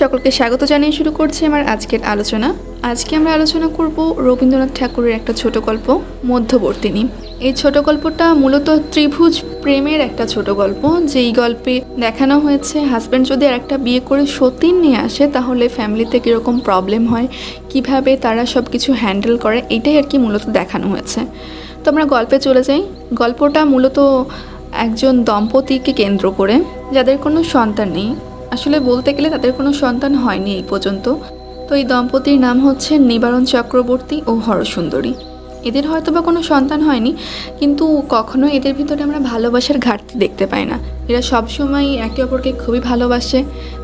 সকলকে স্বাগত জানিয়ে শুরু করছি আমার আজকের আলোচনা। আজকে আমরা আলোচনা করব রবীন্দ্রনাথ ঠাকুরের একটা ছোট গল্প মধ্যবর্তিনী এই ছোট গল্পটা মূলত ত্রিভুজ প্রেমের একটা ছোট গল্প, যেই গল্পে দেখানো হয়েছে হাজব্যান্ড যদি আর একটা বিয়ে করে সতীন নিয়ে আসে, তাহলে ফ্যামিলিতে কীরকম প্রবলেম হয়? কীভাবে তারা সব কিছু হ্যান্ডেল করে? এটাই আর কি মূলত দেখানো হয়েছে। তো আমরা গল্পে চলে যাই। গল্পটা মূলত একজন দম্পতিকে কেন্দ্র করে, যাদের কোনো সন্তান নেই। আসলে বলতে গেলে তাদের কোনো সন্তান হয়নি এই পর্যন্ত। তো এই দম্পতির নাম হচ্ছে নিবারণ চক্রবর্তী ও হরসুন্দরী। এদের হয়তো বা কোনো সন্তান হয়নি, কিন্তু কখনো এদের ভিতরে আমরা ভালোবাসার ঘাটতি দেখতে পাই না। এরা সবসময় একে অপরকে খুবই ভালোবাসে,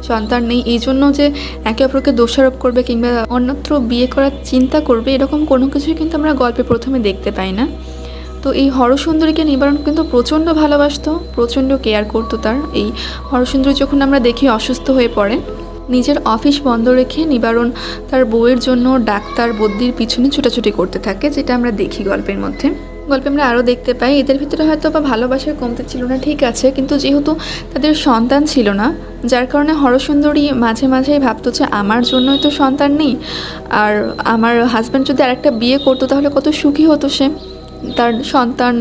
সন্তান নেই। এই জন্য যে একে অপরকে দোষারোপ করবে কিংবা অন্যত্র বিয়ে করার চিন্তা করবে, এরকম কোনো কিছুই কিন্তু আমরা গল্পে প্রথমে দেখতে পাই না। তো এই হরসুন্দরীকে নিবারণ কিন্তু প্রচণ্ড ভালোবাসতো, প্রচণ্ড কেয়ার করতো তার। এই হরসুন্দরী যখন আমরা দেখি অসুস্থ হয়ে পড়ে, নিজের অফিস বন্ধ রেখে নিবারণ তার বউয়ের জন্য ডাক্তার বদ্যির পিছনে ছুটাছুটি করতে থাকে, যেটা আমরা দেখি গল্পের মধ্যে। গল্পে আমরা আরও দেখতে পাই, এদের ভিতরে হয়তো বা ভালোবাসার কমতে ছিল না, ঠিক আছে, কিন্তু যেহেতু তাদের সন্তান ছিল না, যার কারণে হরসুন্দরী মাঝে মাঝেই ভাবতো যে আমার জন্যই তো সন্তান নেই, আর আমার হাজব্যান্ড যদি আরেকটা বিয়ে করতো তাহলে কত সুখী হতো সে। তার সন্তান,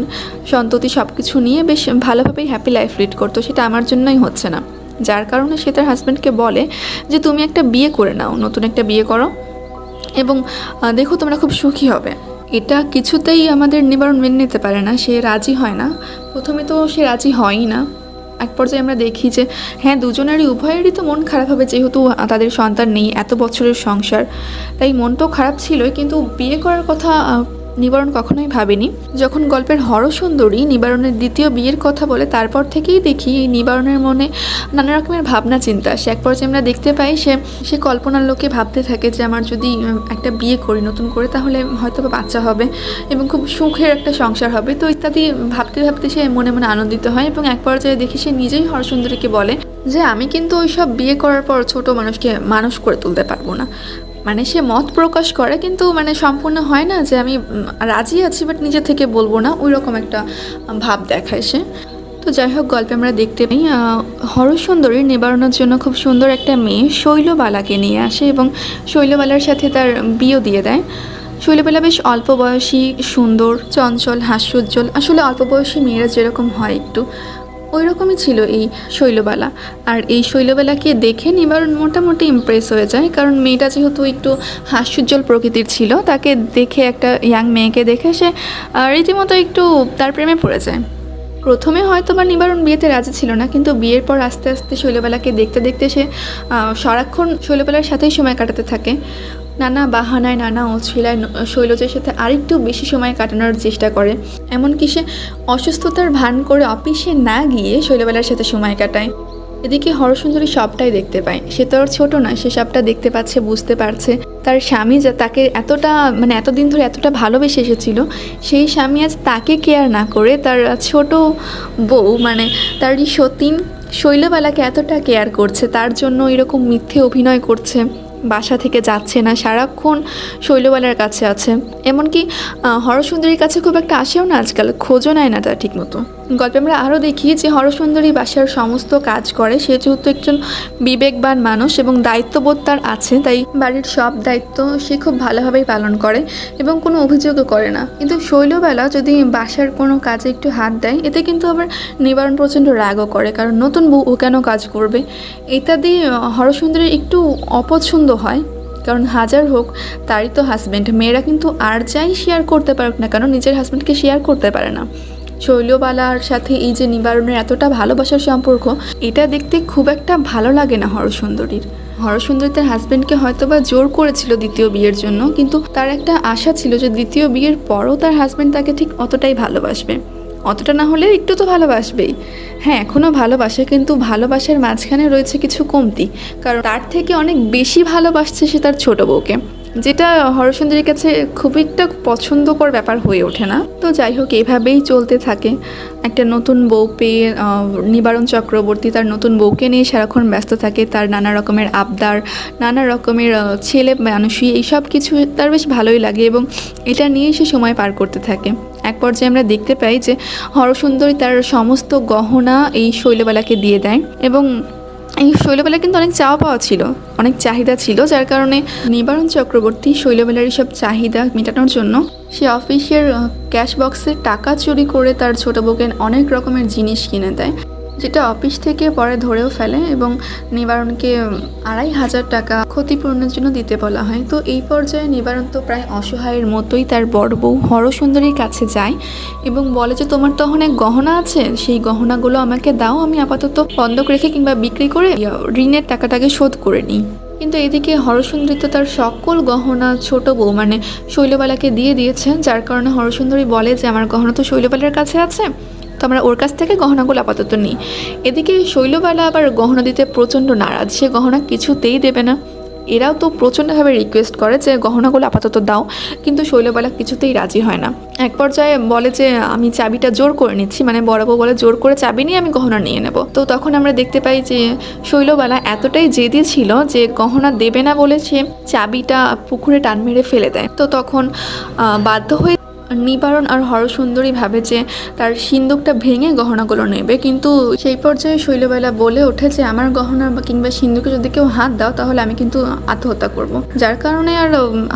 সন্ততি সব কিছু নিয়ে বেশ ভালোভাবেই হ্যাপি লাইফ লিড করতো। সেটা আমার জন্যই হচ্ছে না। যার কারণে সে তার হাজব্যান্ডকে বলে যে, তুমি একটা বিয়ে করে নাও, নতুন একটা বিয়ে করো এবং দেখো তোমরা খুব সুখী হবে। এটা কিছুতেই আমাদের নিবারণ মেনে নিতে পারে না। সে রাজি হয় না। প্রথমে তো সে রাজি হয়ই না। এক পর্যায়ে আমরা দেখি যে হ্যাঁ দুজনেরই, উভয়েরই তো মন খারাপ হবে যেহেতু তাদের সন্তান নেই, এত বছরের সংসার। তাই মনটাও খারাপ ছিলই, কিন্তু বিয়ে করার কথা নিবারণ কখনোই ভাবেনি। যখন গল্পের হরসুন্দরী নিবারণের দ্বিতীয় বিয়ের কথা বলে তারপর থেকেই দেখি এই নিবারণের মনে নানা রকমের ভাবনা চিন্তা। সে এক পর্যায়ে আমরা দেখতে পাই সে সে কল্পনার লোকে ভাবতে থাকে যে আমার যদি একটা বিয়ে করি নতুন করে তাহলে হয়তো বাচ্চা হবে এবং খুব সুখের একটা সংসার হবে। তো ইত্যাদি ভাবতে ভাবতে সে মনে মনে আনন্দিত হয় এবং এক পর্যায়ে দেখি সে নিজেই হরসুন্দরীকে বলে যে, আমি কিন্তু ওইসব বিয়ে করার পর ছোট মানুষকে মানুষ করে তুলতে পারব না। মানে সে মত প্রকাশ করে কিন্তু মানে সম্পূর্ণ হয় না যে আমি রাজি আছি বাট নিজে থেকে বলব না ওই রকম একটা ভাব দেখায় সে। তো যাই হোক গল্পে আমরা দেখতে পাই আহ, হরসুন্দরী নিবারণের জন্য খুব সুন্দর একটা মেয়ে শৈলবালাকে নিয়ে আসে এবং শৈলবালার সাথে তার বিয়ে দিয়ে দেয়। শৈলবালা বেশ অল্প বয়সী সুন্দর চঞ্চল হাস্যোজ্জ্বল। আসলে অল্প বয়সী মেয়েরা যেরকম হয় একটু। ওই রকমই ছিল এই শৈলবালা। আর এই শৈলবালাকে দেখে নিবারণ মোটামুটি ইমপ্রেস হয়ে যায়, কারণ মেয়েটা যেহেতু একটু হাস্যোজ্জ্বল প্রকৃতির ছিল, তাকে দেখে একটা ইয়াং মেয়েকে দেখে সে রীতিমতো একটু তার প্রেমে পড়ে যায়। প্রথমে হয়তো বা নিবারণ বিয়েতে রাজি ছিল না, কিন্তু বিয়ের পর আস্তে আস্তে শৈলবেলাকে দেখতে দেখতে সে সারাক্ষণ শৈলবেলার সাথেই সময় কাটাতে থাকে। নানা বাহানায়, নানা অছিলায় শৈলজের সাথে আরেকটু বেশি সময় কাটানোর চেষ্টা করে। এমনকি সে অসুস্থতার ভান করে অফিসে না গিয়ে শৈলবেলার সাথে সময় কাটায়। এদিকে হরসুন্দরী সবটাই দেখতে পায়। সে তো আর ছোট না সে সবটা দেখতে পাচ্ছে, বুঝতে পারছে। তার স্বামী যা তাকে এতটা মানে এতদিন ধরে এতটা ভালোবেসে এসেছিল, সেই স্বামী আজ তাকে কেয়ার না করে তার ছোট বউ মানে তার সতীন শৈলবালাকে এতটা কেয়ার করছে, তার জন্য এরকম মিথ্যে অভিনয় করছে। বাসা থেকে যাচ্ছে না, সারাক্ষণ শৈলবালার কাছে আছে। এমনকি হরসুন্দরীর কাছে খুব একটা আসেও না আজকাল, খোঁজও নেয় না তার ঠিকমতো। গল্পে আমরা আরও দেখি যে হরসুন্দরী বাসার সমস্ত কাজ করে, সে যেহেতু একজন বিবেকবান মানুষ এবং দায়িত্ববোধ তার আছে, তাই বাড়ির সব দায়িত্ব সে খুব ভালোভাবেই পালন করে এবং কোনো অভিযোগও করে না। কিন্তু শৈলবেলা যদি বাসার কোনো কাজে একটু হাত দেয়, এতে কিন্তু আবার নিবারণ প্রচণ্ড রাগও করে, কারণ নতুন বউ ও কেন কাজ করবে? ইত্যাদি হরসুন্দরীর একটু অপছন্দ হয়। কারণ হাজার হোক, তারই তো হাজব্যান্ড মেয়েরা কিন্তু আর যাই শেয়ার করতে পারুক না কেন, নিজের হাজব্যান্ডকে শেয়ার করতে পারে না। শৈলবালার সাথে এই যে নিবারণের এতটা ভালোবাসার সম্পর্ক, এটা দেখতে খুব একটা ভালো লাগে না হরসুন্দরীর। হরসুন্দরী তার হাজব্যান্ডকে হয়তো বা জোর করেছিল দ্বিতীয় বিয়ের জন্য, কিন্তু তার একটা আশা ছিল যে দ্বিতীয় বিয়ের পরও তার হাজব্যান্ড তাকে ঠিক অতটাই ভালোবাসবে। অতটা না হলে একটু তো ভালোবাসবেই। হ্যাঁ এখনও ভালোবাসে, কিন্তু ভালোবাসার মাঝখানে রয়েছে কিছু কমতি। কারণ তার থেকে অনেক বেশি ভালোবাসছে সে তার ছোটো বউকে। যেটা হরসুন্দরীর কাছে খুব একটা পছন্দকর ব্যাপার হয়ে ওঠে না। তো যাই হোক, এভাবেই চলতে থাকে। একটা নতুন বউ পেয়ে নিবারণ চক্রবর্তী তার নতুন বউকে নিয়ে সারাক্ষণ ব্যস্ত থাকে। তার নানা রকমের আবদার, নানা রকমের ছেলে মানুষই এইসব কিছু তার বেশ ভালোই লাগে এবং এটা নিয়েই সে সময় পার করতে থাকে। এক পর্যায়ে আমরা দেখতে পাই যে হরসুন্দরী তার সমস্ত গহনা এই শৈলবালাকে দিয়ে দেয় এবং এই শৈলবেলার কিন্তু অনেক চাওয়া পাওয়া ছিল, অনেক চাহিদা ছিল, যার কারণে নিবারণ চক্রবর্তী শৈলবেলার সব চাহিদা মেটানোর জন্য সে অফিসের ক্যাশ বক্সে টাকা চুরি করে তার ছোট বউকে অনেক রকমের জিনিস কিনে দেয়। যেটা অফিস থেকে পরে ধরেও ফেলে এবং নিবারণকে আড়াই হাজার টাকা ক্ষতিপূরণের জন্য দিতে বলা হয়। তো এই পর্যায়ে নিবারণ তো প্রায় অসহায়ের মতোই তার বড় বউ হরসুন্দরীর কাছে যায় এবং বলে যে, তোমার তো অনেক গহনা আছে, সেই গহনাগুলো আমাকে দাও, আমি আপাতত বন্ধক রেখে কিংবা বিক্রি করে ঋণের টাকাটাকে শোধ করে নিই। কিন্তু এদিকে হরসুন্দরী তো তার সকল গহনা ছোট বউ মানে শৈলবালাকে দিয়ে দিয়েছে, যার কারণে হরসুন্দরী বলে যে, আমার গহনা তো শৈলবালার কাছে আছে। তো আমরা ওর কাছ থেকে গহনাগুলো আপাতত নিই। এদিকে শৈলবালা আবার গহনা দিতে প্রচণ্ড নারাজ। সে গহনা কিছুতেই দেবে না। এরাও তো প্রচণ্ডভাবে রিকোয়েস্ট করে যে গহনাগুলো আপাতত দাও, কিন্তু শৈলবালা কিছুতেই রাজি হয় না। এক পর্যায়ে বলে যে, আমি চাবিটা জোর করে নিচ্ছি। মানে বড় বউ বলে, জোর করে চাবি নিয়ে আমি গহনা নিয়ে নেব। তো তখন আমরা দেখতে পাই যে, শৈলবালা এতটাই জেদি ছিল যে গহনা দেবে না বলে সে চাবিটা পুকুরে টান মেরে ফেলে দেয়। তো তখন বাধ্য হয়ে নিবারণ আর হরসুন্দরী ভাবে যে তার সিন্দুকটা ভেঙে গহনাগুলো নেবে। কিন্তু সেই পর্যায়ে শৈলবেলা বলে ওঠে যে আমার গহনা বা কিংবা সিন্দুকে যদি কেউ হাত দাও, তাহলে আমি কিন্তু আত্মহত্যা করব। যার কারণে আর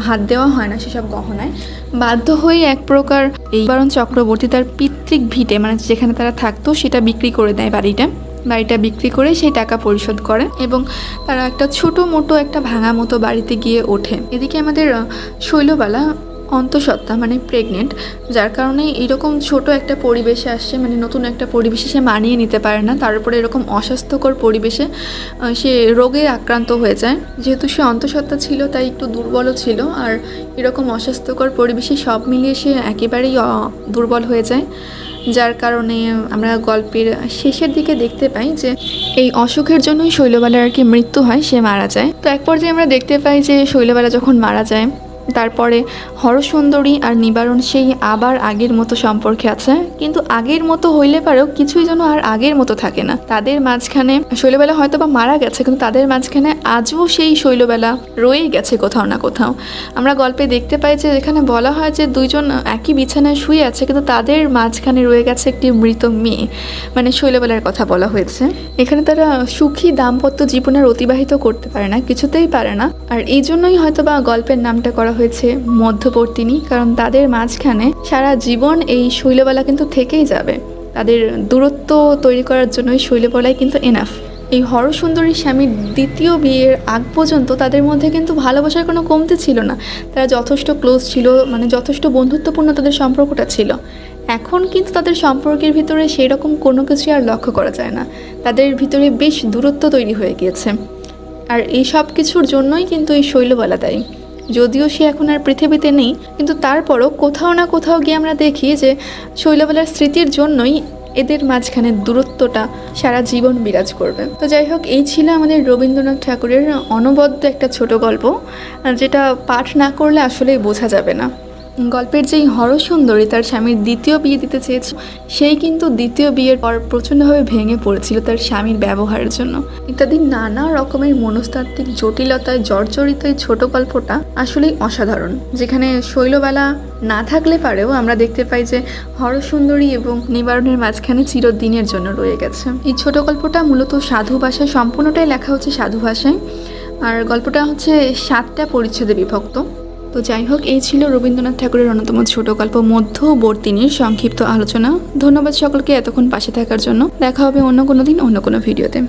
হাত দেওয়া হয় না সেসব গহনায়। বাধ্য হয়ে এক প্রকার এই নিবারণ চক্রবর্তী তার পিতৃক ভিটে মানে যেখানে তারা থাকতো, সেটা বিক্রি করে দেয় বাড়িটা। বাড়িটা বিক্রি করে সেই টাকা পরিশোধ করে এবং তারা একটা ছোট মোটো একটা ভাঙা মতো বাড়িতে গিয়ে ওঠে। এদিকে আমাদের শৈলবালা অন্তঃসত্ত্বা মানে প্রেগনেন্ট যার কারণে এরকম ছোট একটা পরিবেশে আসছে মানে নতুন একটা পরিবেশে সে মানিয়ে নিতে পারে না। তার উপরে এরকম অস্বাস্থ্যকর পরিবেশে সে রোগে আক্রান্ত হয়ে যায়। যেহেতু সে অন্তঃসত্ত্বা ছিল, তাই একটু দুর্বলও ছিল। আর এরকম অস্বাস্থ্যকর পরিবেশে সব মিলিয়ে সে একেবারেই দুর্বল হয়ে যায়। যার কারণে আমরা গল্পের শেষের দিকে দেখতে পাই যে, এই অসুখের জন্যই শৈলবালার আর কি মৃত্যু হয়, সে মারা যায়। তো এক পর্যায়ে আমরা দেখতে পাই যে, শৈলবালা যখন মারা যায় তারপরে হরসুন্দরী আর নিবারণ সেই আবার আগের মতো সম্পর্কে আছে। কিন্তু আগের মতো হইলে পারেও কিছুই যেন আর আগের মতো থাকে না। তাদের মাঝখানে শৈলবেলা হয়তো বা মারা গেছে, কিন্তু তাদের মাঝখানে আজও সেই শৈলবেলা রয়েই গেছে কোথাও না কোথাও। আমরা গল্পে দেখতে পাই যে এখানে বলা হয় যে দুইজন একই বিছানায় শুয়ে আছে, কিন্তু তাদের মাঝখানে রয়ে গেছে একটি মৃত মেয়ে। মানে শৈলবেলার কথা বলা হয়েছে। এখানে তারা সুখী দাম্পত্য জীবনের অতিবাহিত করতে পারে না, কিছুতেই পারে না। আর এই জন্যই হয়তো বা গল্পের নামটা করা হয়েছে মধ্যবর্তিনী, কারণ তাদের মাঝখানে সারা জীবন এই শৈলবেলা কিন্তু থেকেই যাবে। তাদের দূরত্ব তৈরি করার জন্যই শৈলবেলাই কিন্তু এনাফ এই হরসুন্দরীর স্বামীর দ্বিতীয় বিয়ের আগ পর্যন্ত তাদের মধ্যে কিন্তু ভালোবাসার কোনো কমতি ছিল না। তারা যথেষ্ট ক্লোজ ছিল মানে যথেষ্ট বন্ধুত্বপূর্ণ তাদের সম্পর্কটা ছিল। এখন কিন্তু তাদের সম্পর্কের ভিতরে সেই রকম কোনো কিছুই আর লক্ষ্য করা যায় না। তাদের ভিতরে বেশ দূরত্ব তৈরি হয়ে গিয়েছে। আর এই সব কিছুর জন্যই কিন্তু এই শৈলবালা দায়ী। যদিও সে এখন আর পৃথিবীতে নেই, কিন্তু তারপরও কোথাও না কোথাও গিয়ে আমরা দেখি যে শৈলবেলার স্মৃতির জন্যই এদের মাঝখানে দূরত্বটা সারা জীবন বিরাজ করবে। তো যাই হোক, এই ছিল আমাদের রবীন্দ্রনাথ ঠাকুরের অনবদ্য একটা ছোট গল্প, যেটা পাঠ না করলে আসলেই বোঝা যাবে না। গল্পের যেই হরসুন্দরী তার স্বামীর দ্বিতীয় বিয়ে দিতে চেয়েছিল, সেই কিন্তু দ্বিতীয় বিয়ের পর প্রচণ্ডভাবে ভেঙে পড়েছিল তার স্বামীর ব্যবহারের জন্য। ইত্যাদি নানা রকমের মনস্তাত্ত্বিক জটিলতায় জর্জরিত এই ছোট গল্পটা আসলেই অসাধারণ। যেখানে শৈলবেলা না থাকলে পারেও আমরা দেখতে পাই যে হরসুন্দরী এবং নিবারণের মাঝখানে চিরদিনের জন্য রয়ে গেছে। এই ছোট গল্পটা মূলত সাধু ভাষায় সম্পূর্ণটাই লেখা হচ্ছে সাধু ভাষায়। আর গল্পটা হচ্ছে সাতটা পরিচ্ছেদে বিভক্ত। তো যাই হোক, এই ছিল রবীন্দ্রনাথ ঠাকুরের অন্যতম ছোট গল্প মধ্যবর্তিনীর সংক্ষিপ্ত আলোচনা। ধন্যবাদ সকলকে এতক্ষণ পাশে থাকার জন্য। দেখা হবে অন্য কোনো দিন, অন্য কোনো ভিডিওতে।